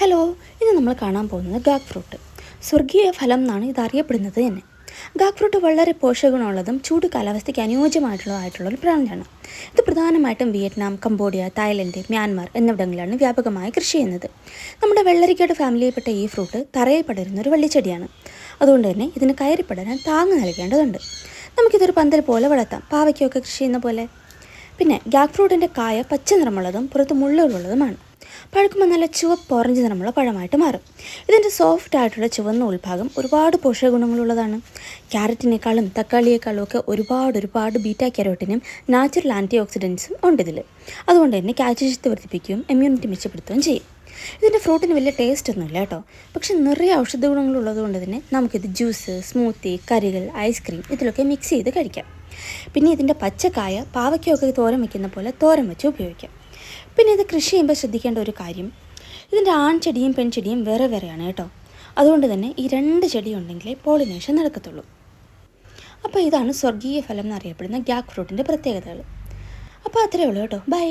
Hello ഇന്ന് നമ്മൾ കാണാൻ പോകുന്നത് ഗാഗ് ഫ്രൂട്ട്. സ്വർഗീയ ഫലം എന്നാണ് ഇത് അറിയപ്പെടുന്നത് തന്നെ. ഗാഗ് ഫ്രൂട്ട് വളരെ പോഷകമുള്ളതും ചൂട് കാലാവസ്ഥയ്ക്ക് അനുയോജ്യമായിട്ടുള്ളതായിട്ടുള്ള ഒരു പ്ലാന്റാണ് ഇത് പ്രധാനമായിട്ടും വിയറ്റ്നാം കംബോഡിയ തായ്ലൻഡ് മ്യാൻമാർ എന്നിവിടങ്ങളിലാണ് വ്യാപകമായി കൃഷി ചെയ്യുന്നത്. നമ്മുടെ വെള്ളരിക്കയുടെ ഫാമിലിയിൽപ്പെട്ട ഈ ഫ്രൂട്ട് തറയിൽ പടരുന്ന ഒരു വള്ളിച്ചെടിയാണ്. അതുകൊണ്ട് തന്നെ ഇതിന് കയറി പടരാൻ താങ്ങ് നൽകേണ്ടതുണ്ട്. നമുക്കിതൊരു പന്തൽ പോലെ വളർത്താം. പാവയ്ക്കൊക്കെ കൃഷി ചെയ്യുന്ന പോലെ. പിന്നെ ഗാഗ് ഫ്രൂട്ടിന്റെ കായ പച്ച നിറമുള്ളതും പുറത്ത് മുള്ളുകളുള്ളതുമാണ്. പഴുക്കുമ്പോൾ നല്ല ചുവപ്പ് ഓറഞ്ച് നിറമുള്ള പഴമായിട്ട് മാറും. ഇതിന്റെ സോഫ്റ്റ് ആയിട്ടുള്ള ചുവന്ന ഉൾഭാഗം ഒരുപാട് പോഷകഗുണങ്ങളുള്ളതാണ് ക്യാരറ്റിനേക്കാളും തക്കാളിയേക്കാളും ഒക്കെ ഒരുപാട് ഒരുപാട് ബീറ്റാ കരോട്ടിനും നാച്ചുറൽ ആന്റി ഓക്സിഡൻസും ഉണ്ട് ഇതിൽ അതുകൊണ്ട് തന്നെ കാൽസ്യശക്തി വർദ്ധിപ്പിക്കുകയും ഇമ്മ്യൂണിറ്റി മെച്ചപ്പെടുത്തുകയും ചെയ്യും. ഇതിന്റെ ഫ്രൂട്ടിന് വലിയ ടേസ്റ്റ് ഒന്നുമില്ല കേട്ടോ. പക്ഷെ നിറയെ ഔഷധ ഗുണങ്ങളുള്ളത് കൊണ്ട് തന്നെ നമുക്കിത് ജ്യൂസ് സ്മൂത്തി കറികൾ ഐസ്ക്രീം ഇതിലൊക്കെ മിക്സ് ചെയ്ത് കഴിക്കാം. പിന്നെ ഇതിന്റെ പച്ചക്കായ പാവയ്ക്കൊക്കെ തോരൻ വയ്ക്കുന്ന പോലെ തോരൻ വെച്ച് ഉപയോഗിക്കാം. പിന്നെ ഇത് കൃഷി ചെയ്യുമ്പോൾ ശ്രദ്ധിക്കേണ്ട ഒരു കാര്യം. ഇതിന്റെ ആൺചെടിയും പെൺചെടിയും വേറെ വേറെയാണ് കേട്ടോ. അതുകൊണ്ട് തന്നെ ഈ രണ്ട് ചെടി ഉണ്ടെങ്കിലേ പോളിനേഷൻ നടക്കത്തുള്ളൂ. അപ്പോൾ ഇതാണ് സ്വർഗീയ ഫലം എന്നറിയപ്പെടുന്ന ഗ്യാക്ക് ഫ്രൂട്ടിന്റെ പ്രത്യേകതകൾ. അപ്പോൾ അത്രയേ ഉള്ളൂ കേട്ടോ. ബൈ